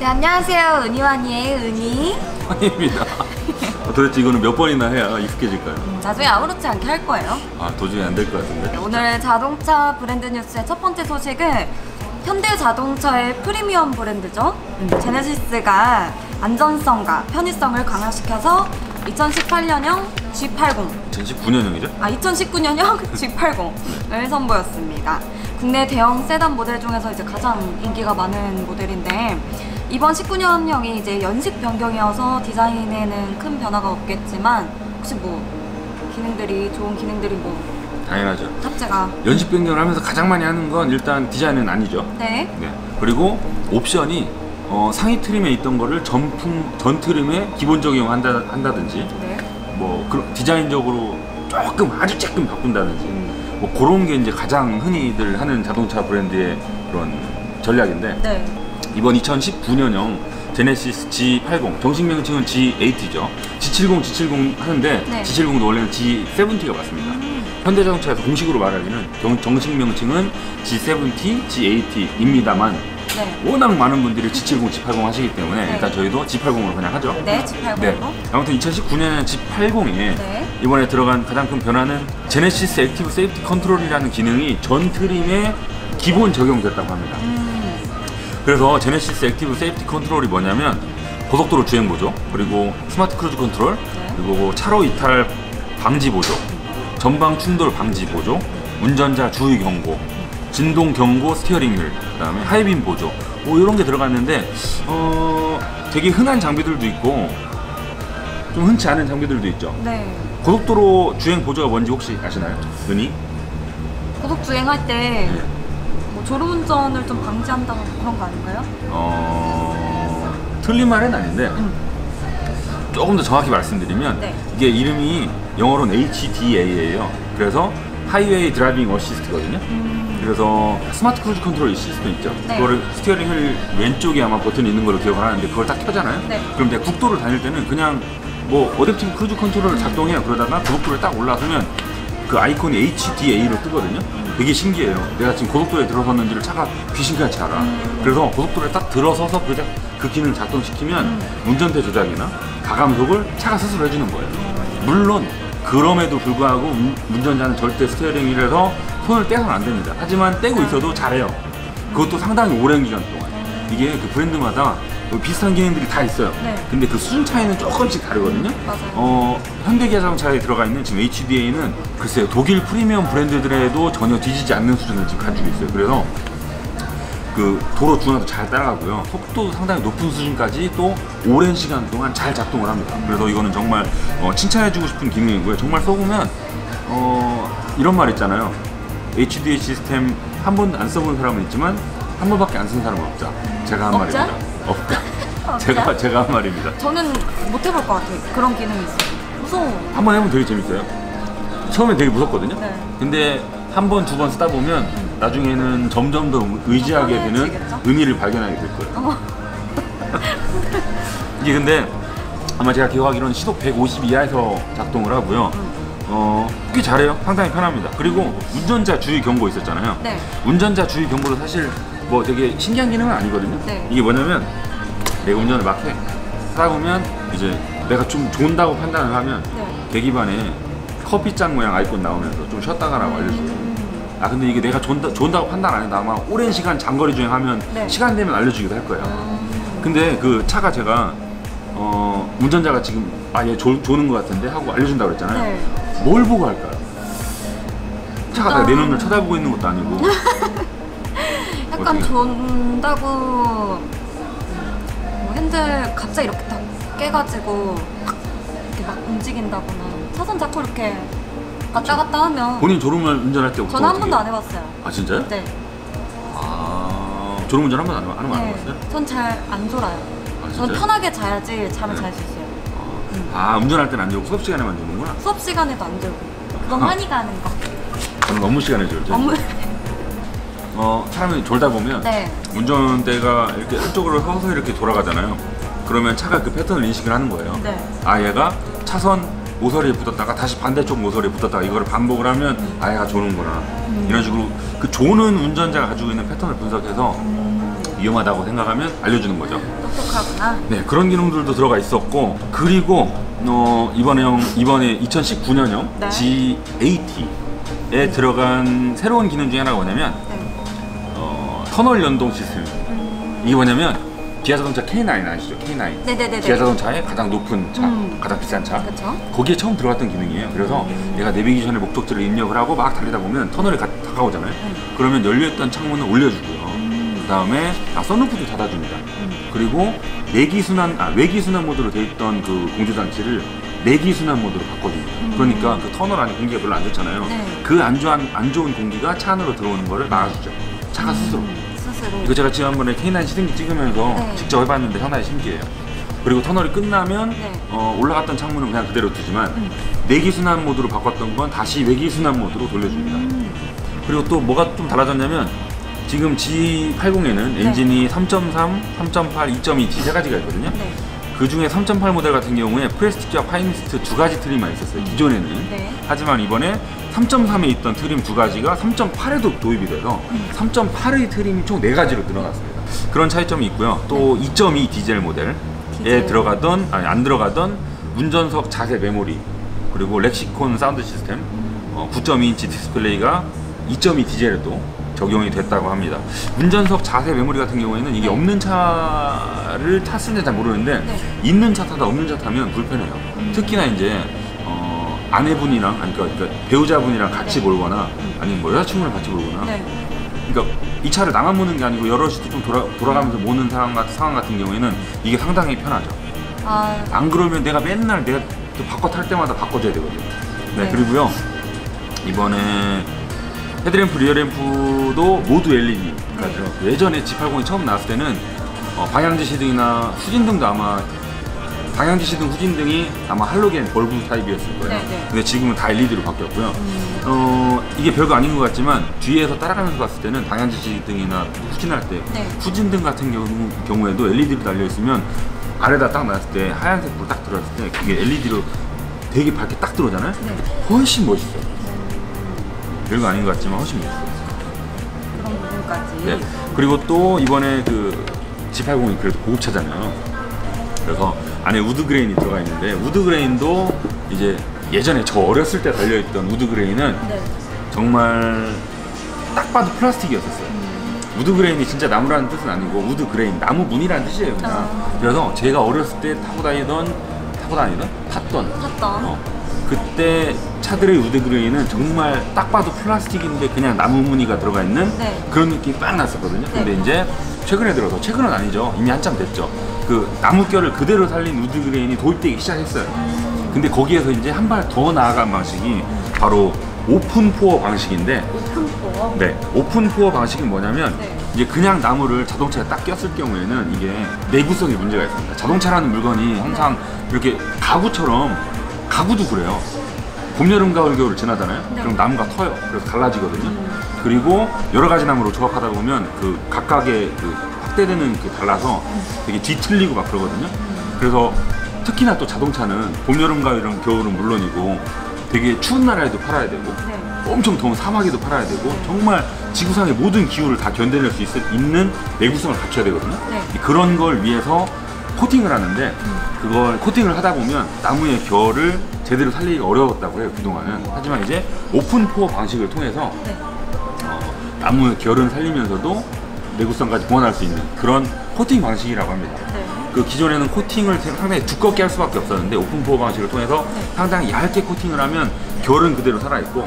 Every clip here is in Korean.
네, 안녕하세요. 은희완이의 은희. 아닙니다. 도대체 이거는 몇 번이나 해야 익숙해질까요? 나중에 아무렇지 않게 할 거예요. 아 도저히 안 될 것 같은데. 오늘 자동차 브랜드 뉴스의 첫 번째 소식은 현대 자동차의 프리미엄 브랜드죠. 제네시스가 안전성과 편의성을 강화시켜서 2018년형 G80, 2019년형이죠? 아 2019년형 G80을 선보였습니다. 국내 대형 세단 모델 중에서 이제 가장 인기가 많은 모델인데 이번 19년형이 이제 연식 변경이어서 디자인에는 큰 변화가 없겠지만 혹시 뭐 기능들이 좋은 기능들이 뭐 당연하죠. 탑재가 연식 변경을 하면서 가장 많이 하는 건 일단 디자인은 아니죠. 네. 네. 그리고 옵션이 어, 상위 트림에 있던 거를 전품 전 트림에 기본 적용한다 한다든지 네. 뭐 그런 디자인적으로 조금 아주 조금 바꾼다든지 뭐 그런 게 이제 가장 흔히들 하는 자동차 브랜드의 그런 전략인데 네. 이번 2019년형 제네시스 G80 정식 명칭은 G80죠. G70, G70 하는데 네. G70도 원래는 G70가 맞습니다. 현대자동차에서 공식으로 말하기는 정, 정식 명칭은 G70, G80입니다만 네. 워낙 많은 분들이 G70, G80 하시기 때문에 네. 일단 저희도 G80으로 그냥 하죠. 네, G80으로. 네. 아무튼 2019년 G80에 네. 이번에 들어간 가장 큰 변화는 제네시스 액티브 세이프티 컨트롤이라는 기능이 전 트림에 기본 적용됐다고 합니다. 음, 그래서 제네시스 액티브 세이프티 컨트롤이 뭐냐면 고속도로 주행 보조, 그리고 스마트 크루즈 컨트롤, 네. 그리고 차로 이탈 방지 보조, 전방 충돌 방지 보조, 운전자 주의 경고, 진동 경고 스티어링 휠, 그다음에 하이빔 보조, 뭐 이런 게 들어갔는데 어 되게 흔한 장비들도 있고 좀 흔치 않은 장비들도 있죠. 네. 고속도로 주행 보조가 뭔지 혹시 아시나요? 은희? 고속 주행할 때 네. 뭐 졸음운전을 좀 방지한다는 그런 거 아닌가요? 어 틀린 말은 아닌데 음. 조금 더 정확히 말씀드리면 네. 이게 이름이 영어로는 HDA예요. 그래서 하이웨이 드라이빙 어시스트거든요. 음, 그래서 스마트 크루즈 컨트롤 시스템 있죠. 네. 그거를 스티어링 휠 왼쪽에 아마 버튼이 있는 걸로 기억을 하는데 그걸 딱 켜잖아요. 네. 그럼 내가 국도를 다닐 때는 그냥 뭐 어댑티브 크루즈 컨트롤을 작동해요. 그러다가 고속도로에 딱 올라서면 그 아이콘이 HDA로 뜨거든요. 되게 신기해요. 내가 지금 고속도로에 들어섰는지를 차가 귀신같이 알아. 그래서 고속도로에 딱 들어서서 그, 자- 그 기능을 작동시키면 운전대 조작이나 가감속을 차가 스스로 해주는 거예요. 물론 그럼에도 불구하고 운- 운전자는 절대 스티어링 휠에서 손을 떼서는 안 됩니다. 하지만 떼고 있어도 잘해요. 그것도 상당히 오랜 기간 동안. 이게 그 브랜드마다 뭐 비슷한 기능들이 다 있어요. 네. 근데 그 수준 차이는 조금씩 다르거든요. 맞아요. 어, 현대기아자동차에 들어가 있는 지금 HDA는 글쎄요 독일 프리미엄 브랜드들에도 전혀 뒤지지 않는 수준을 지금 가지고 있어요. 그래서 그 도로 중앙도 잘 따라가고요. 속도도 상당히 높은 수준까지 또 오랜 시간 동안 잘 작동을 합니다. 그래서 이거는 정말 어, 칭찬해주고 싶은 기능이고요. 정말 써보면 어, 이런 말 있잖아요. HDA 시스템 한 번도 안 써본 사람은 있지만 한 번밖에 안 쓴 사람은 없다. 제가 한 없자? 말입니다. 없다. 제가 제가 한 말입니다. 저는 못 해볼 것 같아요. 그런 기능이 있어요. 무서워. 한 번 해보면 되게 재밌어요. 처음엔 되게 무섭거든요. 네. 근데 한 번, 두 번 쓰다 보면 나중에는 점점 더 의지하게 되는 편해지겠죠? 의미를 발견하게 될 거예요. 이게 근데 아마 제가 기억하기로는 시속 150 이하에서 작동을 하고요. 어, 꽤 잘해요. 상당히 편합니다. 그리고 운전자 주의 경고 있었잖아요. 네. 운전자 주의 경고도 사실 뭐 되게 신기한 기능은 아니거든요. 네. 이게 뭐냐면 내가 운전을 막 해. 보면 이제 내가 좀 좋다고 판단을 하면 네. 계기판에 커피잔 모양 아이콘 나오면서 좀 쉬었다 가라고 알려줘요. 아 근데 이게 내가 좋다, 좋다고 판단 안 해도 아마 오랜 시간 장거리 주행하면 네. 시간 되면 알려주기도 할 거예요. 근데 그 차가 제가 어, 운전자가 지금 아얘 조는 것 같은데 하고 알려준다고 그랬잖아요. 네. 뭘 보고 할까요? 차가 일단- 내 눈을 쳐다보고 있는 것도 아니고 약간? 존다고 뭐 핸들 갑자기 이렇게 딱 깨가지고 확 이렇게 막 움직인다거나 차선 잡고 이렇게 갔다 갔다 하면 본인 졸음을 운전할 때 저는 한 번도 안? 해봤어요. 아 진짜요? 네. 아 졸음 운전 한번안 해봤어요? 전 잘 안 졸아요. 아 전? 편하게 자야지 잠을 네. 잘수 있어요. 아 운전할 때는 안 졸고 수업 시간에만 졸는구나. 수업 시간에도 안 졸고. 그건 아. 환희가 하는 거. 저는 업무 시간에 졸죠. 업무. 어 사람이 졸다 보면 네. 운전대가 이렇게 한쪽으로 서서 이렇게 돌아가잖아요. 그러면 차가 그 패턴을 인식을 하는 거예요. 네. 아 얘가 차선 모서리에 붙었다가 다시 반대쪽 모서리에 붙었다가 이거를 반복을 하면 아 얘가 조는구나 이런 식으로 그 조는 운전자가 가지고 있는 패턴을 분석해서 위험하다고 생각하면 알려주는 거죠. 똑똑하구나. 네 그런 기능들도 들어가 있었고 그리고 어, 이번에 형 이번에 2019년형 네. G80에 들어간 새로운 기능 중에 하나가 뭐냐면 네. 어, 터널 연동 시스템. 이게 뭐냐면 기아 자동차 K9 아시죠? K9. 네네네네. 기아 자동차의 가장 높은 차, 음. 가장 비싼 차. 그쵸? 거기에 처음 들어갔던 기능이에요. 그래서 내가 내비게이션의 목적지를 입력을 하고 막 달리다 보면 터널이 가, 다가오잖아요. 그러면 열려있던 창문을 올려주고요. 그 다음에 아, 썬루프도 닫아줍니다. 그리고 내기 순환, 아, 외기 순환 모드로 돼 있던 그 공조 장치를 내기 순환 모드로 바꿔줍니다. 그러니까 그 터널 안에 공기가 별로 안 좋잖아요. 네. 그안 좋은, 안 좋은 공기가 차 안으로 들어오는 거를 막아주죠. 차가 스스로. 스스로. 이거 제가 지난번에 K9 시승기 찍으면서 네. 직접 해봤는데 상당히 신기해요. 그리고 터널이 끝나면 네. 어, 올라갔던 창문은 그냥 그대로 두지만 음. 내기순환 모드로 바꿨던 건 다시 외기순환 모드로 돌려줍니다. 음. 그리고 또 뭐가 좀 달라졌냐면 지금 G80에는 네. 엔진이 3.3, 3.8, 2.2T 세 가지가 있거든요. 네. 그 중에 3.8 모델 같은 경우에 프레스티지와 파이니스트 두 가지 트림만 있었어요. 기존에는. 네. 하지만 이번에 3.3에 있던 트림 두 가지가 3.8에도 도입이 돼서 음. 3.8의 트림이 총 네 가지로 늘어났습니다. 그런 차이점이 있고요. 또 2.2 디젤 모델에 네. 디젤. 들어가던 아니 안 들어가던 운전석 자세 메모리 그리고 렉시콘 사운드 시스템 음. 어, 9.2인치 디스플레이가 2.2 디젤에도 적용이 됐다고 합니다. 운전석 자세 메모리 같은 경우에는 이게 네. 없는 차를 탔을지 잘 모르는데 네. 있는 차 타다 없는 차 타면 불편해요. 특히나 이제 어, 아내분이랑 아니 그러니까, 그러니까 배우자분이랑 같이 네. 몰거나 아니면 뭐 여자친구랑 같이 몰거나 네. 그러니까 이 차를 나만 모는 게 아니고 여럿이도 좀 돌아, 돌아가면서 모는 상황, 같- 상황 같은 경우에는 이게 상당히 편하죠. 아, 안 그러면 내가 맨날 내가 또 바꿔 탈 때마다 바꿔줘야 되거든요. 네, 네. 그리고요 이번에 헤드램프, 리어램프도 모두 LED. 그러니까 네. 예전에 G80이 처음 나왔을 때는 어, 방향지 시등이나 후진등도 아마 방향지 시등, 후진등이 아마 할로겐 벌브 타입이었을 거예요. 네, 네. 근데 지금은 다 LED로 바뀌었고요. 음. 어, 이게 별거 아닌 것 같지만 뒤에서 따라가면서 봤을 때는 방향지 시등이나 후진할 때 네. 후진등 같은 경우, 경우에도 LED로 달려 있으면 아래다 딱 놨을 때 하얀색 불 딱 들어왔을 때 그게 LED로 되게 밝게 딱 들어오잖아요. 네. 훨씬 멋있어요. 별거 아닌 것 같지만 훨씬 멋있어요. 그런 부분까지. 네. 그리고 또 이번에 그 G80이 그래도 고급차잖아요. 그래서 안에 우드 그레인이 들어가 있는데 우드 그레인도 이제 예전에 저 어렸을 때 달려있던 우드 그레인은 네. 정말 딱 봐도 플라스틱이었었어요. 음. 우드 그레인이 진짜 나무라는 뜻은 아니고 우드 그레인 나무 무늬라는 뜻이에요 그냥. 아. 그래서 제가 어렸을 때 타고 다니던 타고 다니던 탔던 탔던. 어, 그때 차들의 우드 그레인은 정말 딱 봐도 플라스틱인데 그냥 나무 무늬가 들어가 있는 네. 그런 느낌이 빡 났었거든요. 근데 네. 이제 최근에 들어서 최근은 아니죠. 이미 한참 됐죠. 그 나무결을 그대로 살린 우드 그레인이 도입되기 시작했어요. 음. 근데 거기에서 이제 한 발 더 나아간 방식이 바로 오픈 포어 방식인데 오픈 포어. 네, 오픈 포어 방식은 뭐냐면 네. 이제 그냥 나무를 자동차에 딱 꼈을 경우에는 이게 내구성에 문제가 있습니다. 자동차라는 물건이 항상 이렇게 가구처럼 가구도 그래요. 봄, 여름, 가을, 겨울을 지나잖아요. 네. 그럼 나무가 터요. 그래서 갈라지거든요. 그리고 여러 가지 나무로 조합하다 보면 그 각각의 그 확대되는 그 달라서 되게 뒤틀리고 막 그러거든요. 그래서 특히나 또 자동차는 봄, 여름, 가을, 겨울은 물론이고 되게 추운 나라에도 팔아야 되고 네. 엄청 더운 사막에도 팔아야 되고 정말 지구상의 모든 기후를 다 견뎌낼 수 있을, 있는 내구성을 갖춰야 되거든요. 네. 그런 걸 위해서 코팅을 하는데 그걸 코팅을 하다 보면 나무의 결을 제대로 살리기가 어려웠다고 해요 그동안은. 하지만 이제 오픈 포어 방식을 통해서 네. 어, 나무의 결은 살리면서도 내구성까지 보완할 수 있는 그런 코팅 방식이라고 합니다. 네. 그 기존에는 코팅을 상당히 두껍게 할 수밖에 없었는데 오픈 포어 방식을 통해서 상당히 얇게 코팅을 하면 결은 그대로 살아있고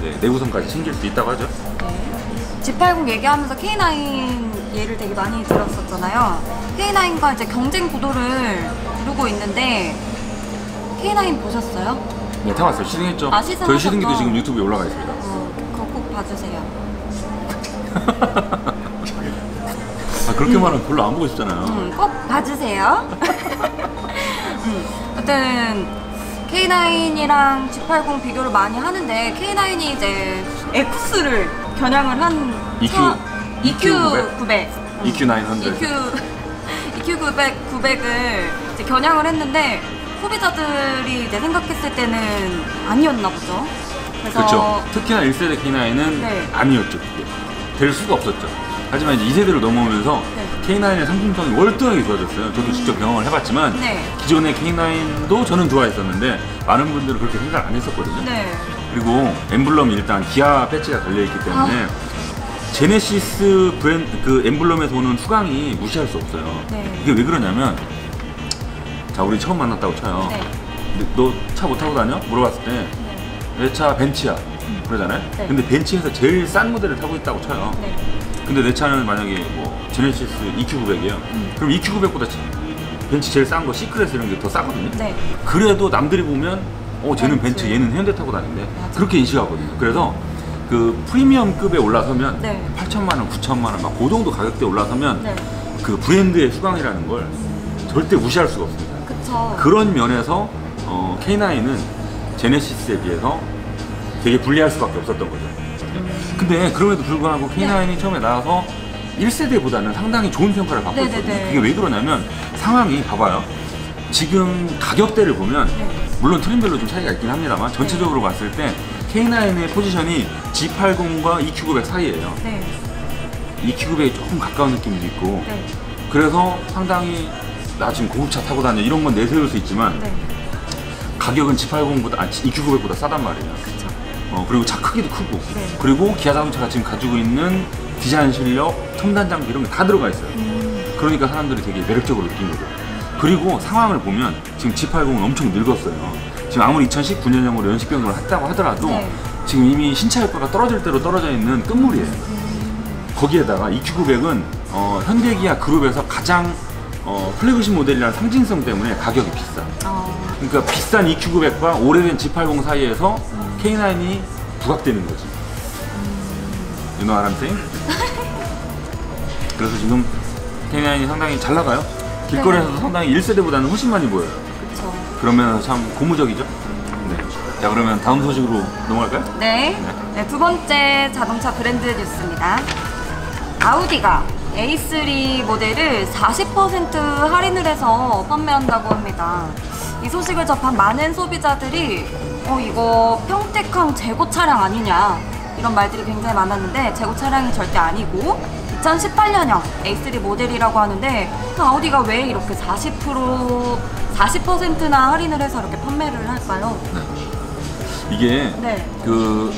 네, 내구성까지 챙길 수 있다고 하죠. 네. G80 얘기하면서 K9 예를 되게 많이 들었었잖아요. K9과 이제 경쟁 구도를 이루고 있는데 K9 보셨어요? 네, 타봤어요. 시승했죠. 아, 시승하셨죠? 저희 시승기도 지금 유튜브에 올라가 있습니다. 어, 그거 꼭 봐주세요. 아, 그렇게 말하면 별로 안 보고 싶잖아요. 음, 꼭 봐주세요. 음, 어쨌든 K9이랑 G80 비교를 많이 하는데 K9이 이제 에쿠스를 겨냥을 한 EQ, 차- EQ 900. 900. EQ 900. EQ EQ 900 900을 이제 겨냥을 했는데 소비자들이 이제 생각했을 때는 아니었나 보죠. 그래서 그렇죠. 특히나 1세대 K9은 네. 아니었죠. 그게. 될 수가 없었죠. 하지만 이제 2세대로 넘어오면서 네. K9의 상품성이 월등하게 좋아졌어요. 저도 직접 경험을 해봤지만 네. 기존의 K9도 저는 좋아했었는데 많은 분들은 그렇게 생각 안 했었거든요. 네. 그리고 엠블럼이 일단 기아 배지가 달려있기 때문에 제네시스 브랜드 그 엠블럼에서 오는 후광이 무시할 수 없어요. 네. 이게 왜 그러냐면 자 우리 처음 만났다고 쳐요. 네. 너 차 못 타고 다녀? 물어봤을 때 내 차 벤츠야. 그러잖아요. 네. 근데 벤츠에서 제일 싼 모델을 타고 있다고 쳐요. 네. 근데 내 차는 만약에 뭐 제네시스 EQ900이에요. 음. 그럼 EQ900보다 벤츠 제일 싼 거 시크레스 이런 게 더 싸거든요. 네. 그래도 남들이 보면 어 쟤는 벤츠. 벤츠, 얘는 현대 타고. 맞아. 그렇게 인식하거든요. 그래서 그 프리미엄급에 올라서면 네. 8천만 원, 9천만 원, 막그 정도 가격대 올라서면 네. 그 브랜드의 수강이라는 걸 절대 무시할 수가 없습니다. 그쵸. 그런 면에서 어, K9은 제네시스에 비해서 되게 불리할 수밖에 없었던 거죠. 근데 그럼에도 불구하고 K9이 처음에 나와서 1세대보다는 상당히 좋은 평가를 받고 네네네. 있거든요. 그게 왜 그러냐면 상황이 봐봐요. 지금 가격대를 보면 네. 물론 트림별로 좀 차이가 있긴 합니다만 전체적으로 봤을 때 K9의 포지션이 G80과 EQ900 사이예요. 네. EQ900에 조금 가까운 느낌도 있고 네. 그래서 상당히 나 지금 고급차 타고 다녀 이런 건 내세울 수 있지만 네. 가격은 G80보다 아, EQ900보다 싸단 말이에요. 어, 그리고 차 크기도 크고 네. 그리고 기아 자동차가 지금 가지고 있는 디자인 실력, 첨단 장비 이런 게 다 들어가 있어요. 음. 그러니까 사람들이 되게 매력적으로 느낀 거죠. 그리고 상황을 보면 지금 G80은 엄청 늙었어요. 지금 아무리 2019년형으로 연식 변경을 했다고 하더라도 네. 지금 이미 신차 효과가 떨어질 대로 떨어져 있는 끝물이에요. 거기에다가 EQ900은 어, 현대기아 그룹에서 가장 어, 플래그십 모델이라는 상징성 때문에 가격이 비싸. 어. 그러니까 비싼 EQ900과 오래된 G80 사이에서 K9이 부각되는 거지. You know what I'm saying? 그래서 지금 K9이 상당히 잘 나가요. 길거리에서도 상당히 1세대보다는 훨씬 많이 보여요. 그러면 참 고무적이죠? 네. 자, 그러면 다음 소식으로 넘어갈까요? 네. 네, 두 번째 자동차 브랜드 뉴스입니다. 아우디가 A3 모델을 40% 할인을 해서 판매한다고 합니다. 이 소식을 접한 많은 소비자들이 어 이거 평택항 재고 차량 아니냐 이런 말들이 굉장히 많았는데 재고 차량이 절대 아니고 2018년형 A3 모델이라고 하는데 그 아우디가 왜 이렇게 40% 40%나 할인을 해서 이렇게 판매를 할까요? 이게 네. 그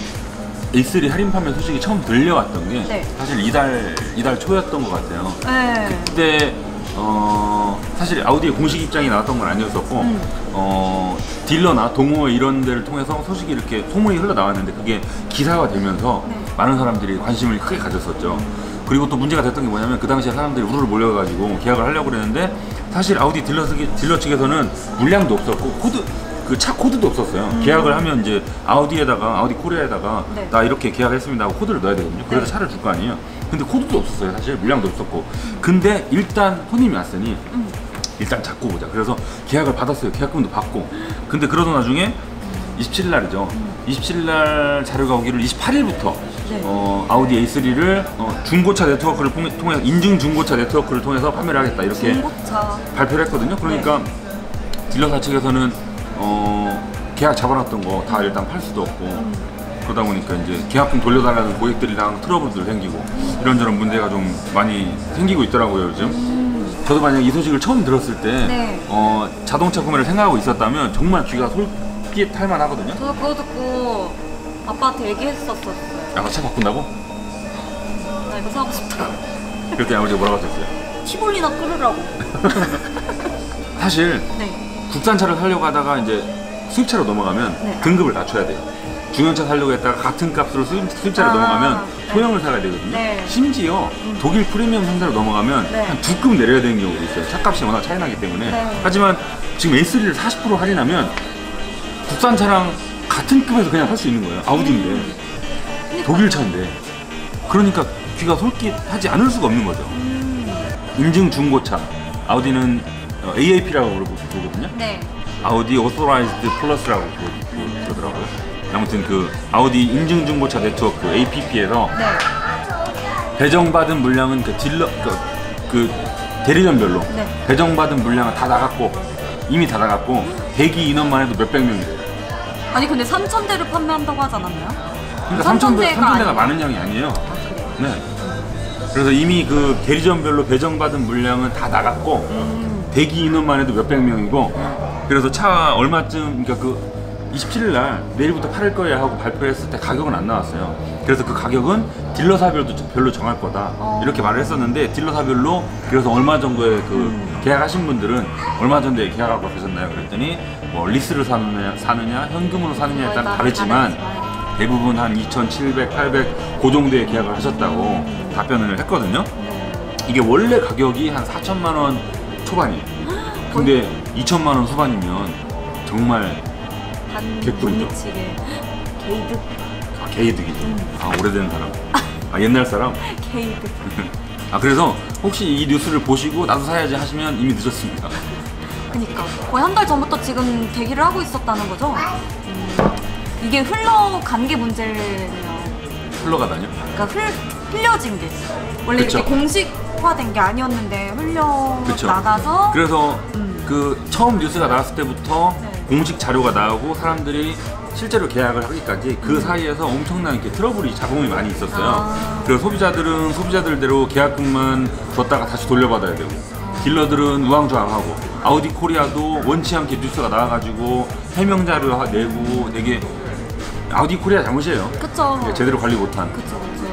A3 할인 판매 소식이 처음 들려왔던 게 네. 사실 이달 이달 초였던 것 같아요. 네. 그때 어 사실 아우디의 공식 입장이 나왔던 건 아니었었고 음. 어 딜러나 동호 이런 데를 통해서 소식이 이렇게 소문이 흘러 나왔는데 그게 기사가 되면서 네. 많은 사람들이 관심을 크게 가졌었죠. 그리고 또 문제가 됐던 게 뭐냐면 그 당시에 사람들이 우르르 몰려가지고 계약을 하려고 그랬는데 사실 아우디 딜러, 측- 딜러 측에서는 물량도 없었고 코드 그 차 코드도 없었어요. 계약을 하면 이제 아우디에다가 아우디 코리아에다가 네. 나 이렇게 계약했습니다 하고 코드를 넣어야 되거든요. 그래서 네. 차를 줄 거 아니에요. 근데 코드도 없었어요. 사실 물량도 없었고. 근데 일단 손님이 왔으니 음. 일단 잡고 보자. 그래서 계약을 받았어요. 계약금도 받고. 근데 그러던 나중에 27일 날이죠. 27일 날 자료가 오기를 28일부터 네. 어, 아우디 A3를 어, 중고차 네트워크를 통해, 인증 중고차 네트워크를 통해서 판매를 하겠다 이렇게 중고차. 발표를 했거든요. 그러니까 딜러사 측에서는 어, 계약 잡아놨던 거 다 일단 팔 수도 없고 그러다 보니까 이제 계약금 돌려달라는 고객들이랑 트러블도 생기고 이런저런 문제가 좀 많이 생기고 있더라고요 요즘. 저도 만약 이 소식을 처음 들었을 때 네. 어, 자동차 구매를 생각하고 있었다면 정말 귀가 솔깃할 만하거든요. 저도 그거 듣고 아빠한테 얘기했었었어요. 아까 차 바꾼다고? 나 이거 사고 싶다. 그랬더니 아버지가 뭐라고 하셨어요? 티볼리나 끌으라고. 사실 네. 국산차를 사려고 하다가 이제 수입차로 넘어가면 네. 등급을 낮춰야 돼요. 중형차 사려고 했다가 같은 값으로 수입, 수입차로 아, 넘어가면 네. 소형을 사야 되거든요. 네. 심지어 독일 프리미엄 상사로 넘어가면 네. 한두 급 내려야 되는 경우도 있어요. 차값이 워낙 차이 나기 때문에. 네. 하지만 지금 A3를 40% 할인하면 국산차랑 같은 급에서 그냥 살 수 있는 거예요. 아우디인데. 그러니까. 독일 차인데. 그러니까 귀가 솔깃하지 않을 수가 없는 거죠. 인증 중고차. 아우디는 어, AAP라고 부르거든요. 네. 아우디 오토라이즈드 플러스라고 부- 부- 그러더라고요. 아무튼 그 아우디 인증 중고차 네트워크 APP에서 네. 배정받은 물량은 그 딜러 그, 그 대리점별로 네. 배정받은 물량은 다 나갔고 이미 다 나갔고 대기 인원만 해도 몇백 명이래요. 아니 근데 3천 대를 판매한다고 하지 않았나요? 그러니까 3천 대, 3,000 대가 3천 대가 아니에요? 많은 양이 아니에요. 아? 네. 그래서 이미 그 대리점별로 배정받은 물량은 다 나갔고 음. 대기 인원만 해도 몇백 명이고 그래서 차 얼마쯤 그러니까 그 27일 날 내일부터 팔을 거야 하고 발표했을 때 가격은 안 나왔어요. 그래서 그 가격은 딜러사별도 별로 정할 거다 어. 이렇게 말을 했었는데 딜러사별로 그래서 얼마 정도의 그 음. 계약하신 분들은 얼마 정도에 계약하고 가셨나요? 그랬더니 뭐 리스를 사느냐, 사느냐 현금으로 사느냐에 따라 다르지만 대부분 한 2,700, 800, 그 정도의 계약을 하셨다고 답변을 했거든요. 이게 원래 가격이 한 4천만 원 초반이에요. 근데 2천만 원 후반이면 정말 반 개꿀이죠. 게이득 아, 개이득이죠. 아, 오래된 사람. 아, 옛날 사람. 게이득. 아, 그래서 혹시 이 뉴스를 보시고 나도 사야지 하시면 이미 늦었습니다. 그니까 거의 한 달 전부터 지금 대기를 하고 있었다는 거죠. 음. 이게 흘러간 게 문제네요. 흘러가다뇨. 그러니까 흘, 흘려진 게 원래 그쵸. 이렇게 공식화된 게 아니었는데 흘려 그쵸. 나가서 그래서 음. 그 처음 뉴스가 나왔을 때부터 네. 공식 자료가 나오고 사람들이 실제로 계약을 하기까지 그 음. 사이에서 엄청난 이렇게 트러블이 잡음이 많이 있었어요. 아. 그래서 소비자들은 소비자들대로 계약금만 줬다가 다시 돌려받아야 되고 딜러들은 우왕좌왕하고 아우디 코리아도 원치 않게 뉴스가 나와가지고 해명 자료 하- 내고 되게 아우디 코리아 잘못이에요. 그쵸. 예, 제대로 관리 못한. 그쵸 그쵸.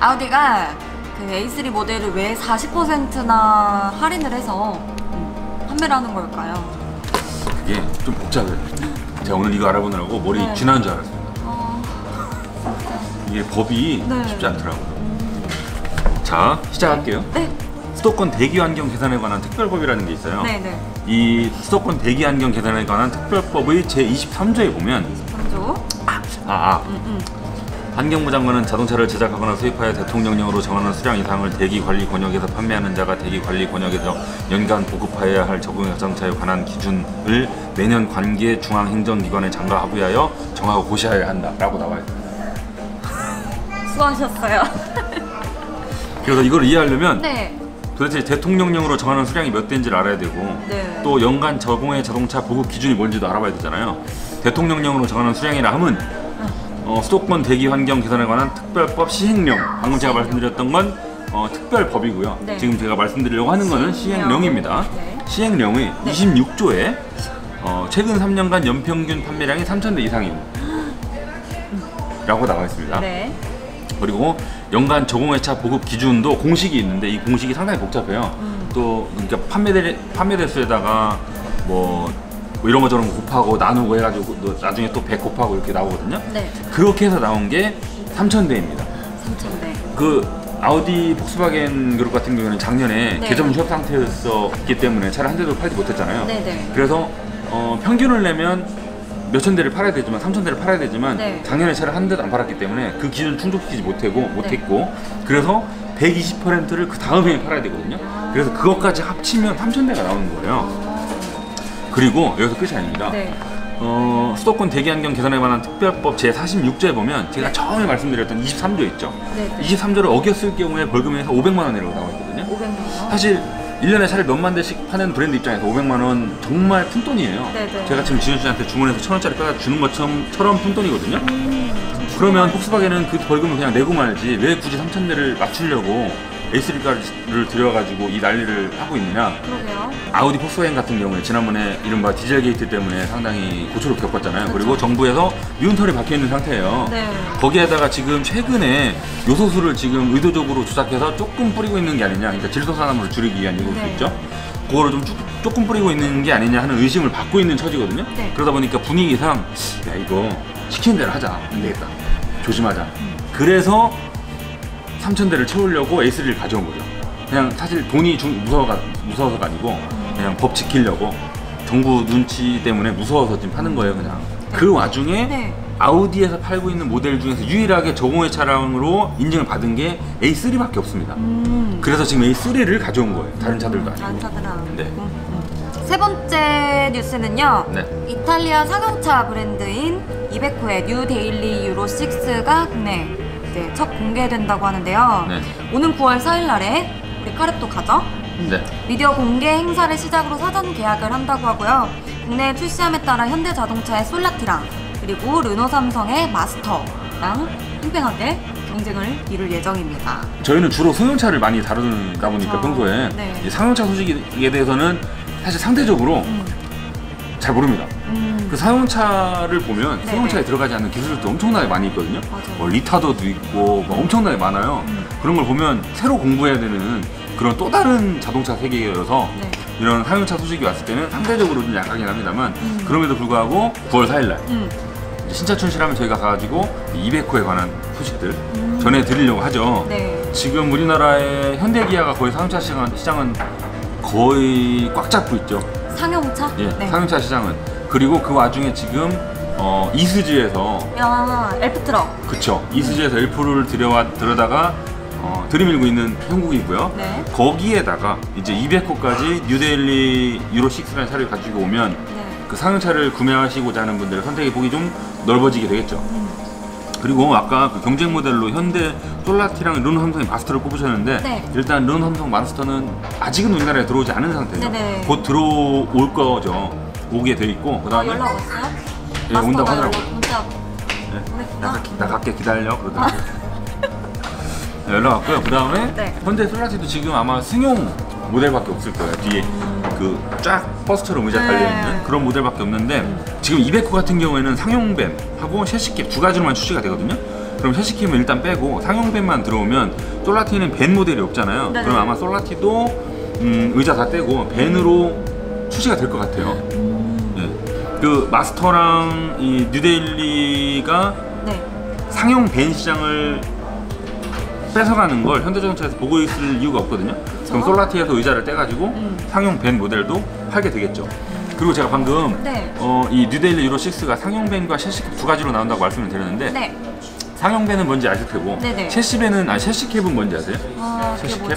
아우디가 그 A3 모델을 왜 40%나 할인을 해서 음, 판매를 하는 걸까요? 그게 좀 복잡해요. 제가 오늘 이거 알아보느라고 머리 네. 쥐나는 줄 알았어요. 어, 이게 법이 네. 쉽지 않더라고요. 자, 시작할게요. 네, 수도권 대기 환경 개선에 관한 특별법이라는 게 있어요. 네, 네. 이 수도권 대기 환경 개선에 관한 특별법의 제 23조에 보면. 아, 아 음, 음. 환경부 장관은 자동차를 제작하거나 수입하여 대통령령으로 정하는 수량 이상을 대기 관리 권역에서 판매하는 자가 대기 관리 권역에서 연간 보급하여야 할 적용 자동차에 관한 기준을 매년 관계 중앙 행정기관에 장가 하부하여 정하고 고시하여야 한다라고 나와 있어요. 수고하셨어요. 그래서 이걸 이해하려면 네, 도대체 대통령령으로 정하는 수량이 몇 대인지를 알아야 되고 네. 또 연간 저공해 자동차 보급 기준이 뭔지도 알아봐야 되잖아요. 대통령령으로 정하는 수량이라 함은 어, 수도권 대기 환경 개선에 관한 특별법 시행령. 방금 제가 말씀드렸던 건 어, 특별법이고요. 네. 지금 제가 말씀드리려고 하는 거는 시행령입니다. 네. 시행령의 네. 26조에 어, 최근 3년간 연평균 판매량이 3,000대 이상인 라고 나와 있습니다. 네. 그리고 연간 저공해차 보급 기준도 공식이 있는데 이 공식이 상당히 복잡해요. 음. 또 그러니까 판매대 판매 대수에다가 뭐, 뭐 이런 거 저런 거 곱하고 나누고 해가지고 또 나중에 또 100 곱하고 이렇게 나오거든요. 네. 그렇게 해서 나온 게 3,000대입니다. 3,000대. 그 아우디 폭스바겐 그룹 같은 경우에는 작년에 네. 개점 휴업 상태였었기 때문에 차를 한 대도 팔지 못했잖아요. 네, 네. 그래서 어, 평균을 내면 몇천 대를 팔아야 되지만 3천 대를 팔아야 되지만 네. 작년에 차를 한 대도 안 팔았기 때문에 그 기준 충족시키지 못하고 못했고 그래서 120%를 그 다음 해에 팔아야 되거든요. 그래서 그것까지 합치면 3천 대가 나오는 거예요. 그리고 여기서 끝이 아닙니다. 네. 어, 수도권 대기환경 개선에 관한 특별법 제 46조에 보면 제가 네. 처음에 말씀드렸던 23조 있죠. 네, 네. 23조를 어겼을 경우에 벌금에서 500만 원이라고 나와 있거든요. 500명. 사실 1년에 차를 몇만 대씩 파는 브랜드 입장에서 500만 원 정말 푼돈이에요. 네 네. 제가 지금 지현 씨한테 주문해서 천 원짜리 빼다 주는 것처럼 처럼 푼돈이거든요. 그러면 폭스바겐은 그 벌금을 그냥 내고 말지 왜 굳이 3천 대를 맞추려고 A3가를 들여가지고 이 난리를 하고 있느냐. 그러게요. 아우디 폭스바겐 같은 경우에 지난번에 이른바 디젤 게이트 때문에 상당히 고초를 겪었잖아요. 그리고 정부에서 미운털이 박혀 있는 상태예요. 네. 거기에다가 지금 최근에 요소수를 지금 의도적으로 조작해서 조금 뿌리고 있는 게 아니냐, 그러니까 질소산화물을 줄이기 위한 이유도 네. 있죠. 그거를 좀 조- 조금 뿌리고 있는 게 아니냐 하는 의심을 받고 있는 처지거든요. 네. 그러다 보니까 분위기상 야 이거 시키는 대로 하자, 안 되겠다, 조심하자. 음. 그래서 3천 대를 채우려고 A3를 가져온 거죠. 그냥 사실 돈이 좀 무서워가 무서워서가 아니고 그냥 법 지키려고 정부 눈치 때문에 무서워서 지금 파는 거예요, 그냥. 그 와중에 네. 아우디에서 팔고 있는 모델 중에서 유일하게 저공해 차량으로 인증을 받은 게 A3밖에 없습니다. 음. 그래서 지금 A3를 가져온 거예요. 다른 차들도 다른 아니고. 차들은 안 네. 음. 세 번째 뉴스는요. 네. 이탈리아 상용차 브랜드인 이베코의 뉴 데일리 유로 6가 국내 이제 첫 공개된다고 하는데요. 네. 오는 9월 4일 날에 우리 카랩도 가죠. 네. 미디어 공개 행사를 시작으로 사전 계약을 한다고 하고요. 국내 출시함에 따라 현대자동차의 솔라티랑 그리고 르노 삼성의 마스터랑 팽팽하게 경쟁을 이룰 예정입니다. 저희는 주로 승용차를 많이 다루다 보니까 그렇죠. 평소에 네. 이 상용차 소식에 대해서는 사실 상대적으로 음. 잘 모릅니다. 음. 그 상용차를 보면 네네. 승용차에 들어가지 않는 기술도 엄청나게 많이 있거든요. 뭐 리타더도 있고 뭐 엄청나게 많아요. 음. 그런 걸 보면 새로 공부해야 되는 그런 또 다른 자동차 세계여서 네. 이런 상용차 소식이 왔을 때는 상대적으로 좀 약하긴 합니다만 음. 그럼에도 불구하고 9월 4일날 음. 신차 출시하면 저희가 가가지고 200호에 관한 소식들 음. 전해드리려고 하죠. 네. 지금 우리나라의 현대기아가 거의 시장은, 시장은 거의 꽉 잡고 있죠. 상용차? 예, 네. 상용차 시장은. 그리고 그 와중에 지금 어, 이수지에서 야, 엘프 트럭. 그쵸 이수지에서 엘프를 들여와 들여다가 어, 들이밀고 있는 형국이고요. 네. 거기에다가 이제 200호까지 뉴델리 유로 6라는 차를 가지고 오면 네. 그 상용차를 구매하시고자 하는 분들의 선택의 폭이 좀 넓어지게 되겠죠. 음. 그리고 아까 그 경쟁 모델로 현대 솔라티랑 르노 삼성의 마스터를 꼽으셨는데 네. 일단 르노 삼성 마스터는 아직은 우리나라에 들어오지 않은 상태예요. 네네. 곧 들어올 거죠. 오게 돼 있고 아, 그다음에 연락 왔어요? 예, 온다고. 연락 문자 네. 보냈구나. 나, 가- 나 갈게 기다려 그러더라고요. 네, 연락 왔고요. 그다음에 네. 현대 솔라티도 지금 아마 승용 모델밖에 없을 거예요. 뒤에 그 쫙 버스처럼 의자 네. 달려 있는 그런 모델밖에 없는데 지금 200호 같은 경우에는 상용뱀하고 셰시캡 두 가지로만 출시가 되거든요. 그럼 셰시캡은 일단 빼고 상용뱀만 들어오면 솔라티는 벤 모델이 없잖아요. 네네. 그럼 아마 솔라티도 음, 의자 다 떼고 벤으로 출시가 될 것 같아요. 예. 그 마스터랑 이 뉴데일리가 네. 상용 벤 시장을 뺏어가는 걸 현대자동차에서 보고 있을 이유가 없거든요. 그럼 솔라티에서 의자를 떼가지고 음. 상용 벤 모델도 팔게 되겠죠. 그리고 제가 방금 네. 어, 이 뉴데일리 유로 6가 상용 벤과 셰시캡 두 가지로 나온다고 말씀을 드렸는데 네. 상용 벤은 뭔지 아실 테고 네네. 셰시 벤은 아 셰시캡은 뭔지 아세요? 아, 그게 셰시캡?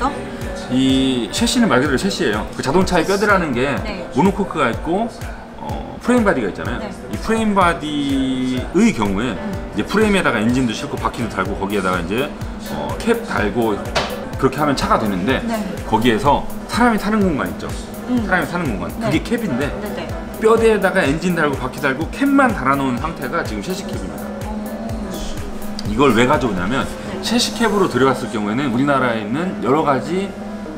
이 셰시는 말 그대로 셰시예요. 그 자동차의 뼈대라는 게 네. 모노코크가 있고 어, 프레임 바디가 있잖아요. 네. 이 프레임 바디의 경우에 이제 프레임에다가 엔진도 싣고 바퀴도 달고 거기에다가 이제 어, 캡 달고 그렇게 하면 차가 되는데 네. 거기에서 사람이 타는 공간 있죠. 음. 사람이 타는 공간. 네. 그게 캡인데 네네. 뼈대에다가 엔진 달고 바퀴 달고 캡만 달아놓은 상태가 지금 셰시 캡입니다. 이걸 왜 가져오냐면 네. 셰시 캡으로 들어갔을 경우에는 우리나라에 있는 여러 가지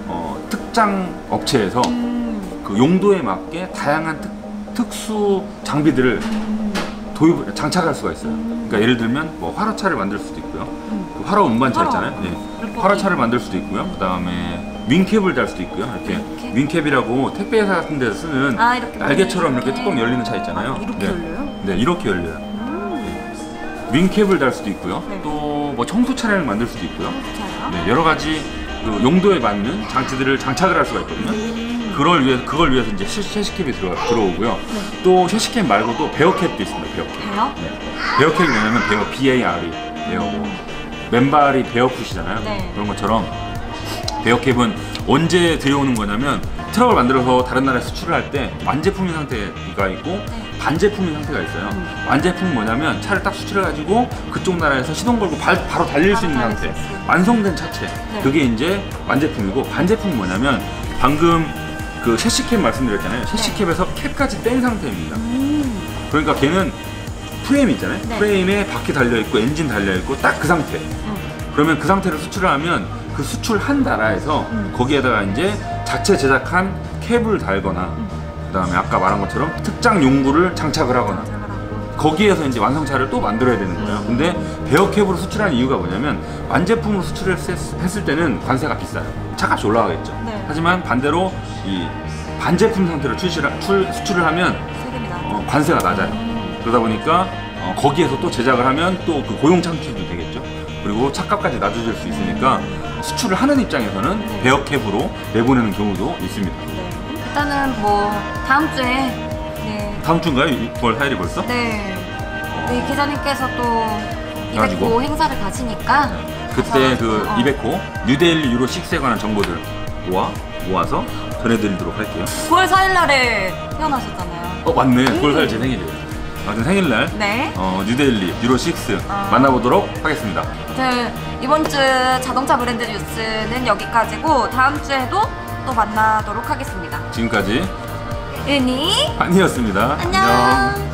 어, 특장 업체에서 음. 그 용도에 맞게 다양한 특, 특수 장비들을 음. 도입 장착할 수가 있어요. 그러니까 예를 들면 뭐 화로차를 만들 수도 있고요. 음. 그 화로 운반차. 있잖아요. 네. 화로차를 만들 수도 있고요. 그다음에 윙캡을 달 수도 있고요. 이렇게 윙캡? 윙캡이라고 택배 회사 같은 데서 쓰는 아, 이렇게 날개처럼 이렇게 보이게. 뚜껑 열리는 차 있잖아요. 아, 이렇게 네. 열려요? 네, 이렇게 열려요. 음. 윙캡을 달 수도 있고요. 네. 또뭐 청소 차량을 만들 수도 있고요. 차요? 네, 여러 가지 그 용도에 맞는 장치들을 장착을 할 수가 있거든요. 음. 그걸 위해 그걸 위해서 이제 셰- 셰시캡이 들어 들어오고요. 네. 또 셰시캡 말고도 베어캡도 있습니다. 베어캡. 배요? 베어캡이 뭐냐면 베어 B A R E 베어고 맨발이 베어풋이잖아요. 네. 그런 것처럼 베어캡은 언제 들여오는 거냐면 트럭을 만들어서 다른 나라에 수출을 할 때 완제품인 상태가 있고 네. 반제품인 상태가 있어요. 음. 완제품은 뭐냐면 차를 딱 수출해가지고 그쪽 나라에서 시동 걸고 발- 바로 달릴 수 있는 달릴 상태. 완성된 차체. 네. 그게 이제 완제품이고 반제품은 뭐냐면 방금 그 셰시캡 말씀드렸잖아요. 셰시캡에서 캡까지 뗀 상태입니다. 음. 그러니까 걔는 프레임 있잖아요. 네. 프레임에 바퀴 달려 있고 엔진 달려 있고 딱 그 상태. 음. 그러면 그 상태를 수출을 하면 그 수출한 나라에서 음. 거기에다가 이제 자체 제작한 캡을 달거나 음. 그다음에 아까 말한 것처럼 특장 용구를 장착을 하거나. 거기에서 이제 완성차를 또 만들어야 되는 거예요. 근데 베어캡으로 수출하는 이유가 뭐냐면 완제품으로 수출했을 때는 관세가 비싸요. 차값이 올라가겠죠. 네. 하지만 반대로 이 반제품 상태로 출시를, 출, 수출을 하면. 어, 관세가 낮아요. 음. 그러다 보니까 어, 거기에서 또 제작을 하면 또 그 고용 창출도 되겠죠. 그리고 차값까지 낮아질 수 있으니까 수출을 하는 입장에서는 네. 베어캡으로 내보내는 경우도 있습니다. 네. 일단은 뭐 다음 주에 네. 다음 주인가요? 9월 4일이 벌써? 네. 어, 네, 기자님께서 또 가지고? 200호 행사를 가시니까 그때 가서, 그 어. 200호 뉴데일리 유로 6에 관한 정보들 모아 모아서 전해드리도록 할게요. 9월 4일 날에 태어나셨잖아요. 어 맞네. 음. 9월 4일 제 생일이에요. 아무튼 생일날 네. 어, 뉴데일리 유로 6 아. 만나보도록 하겠습니다. 네, 이번 주 자동차 브랜드 뉴스는 여기까지고 다음 주에도 또 만나도록 하겠습니다. 지금까지 은희 한이었습니다. 안녕.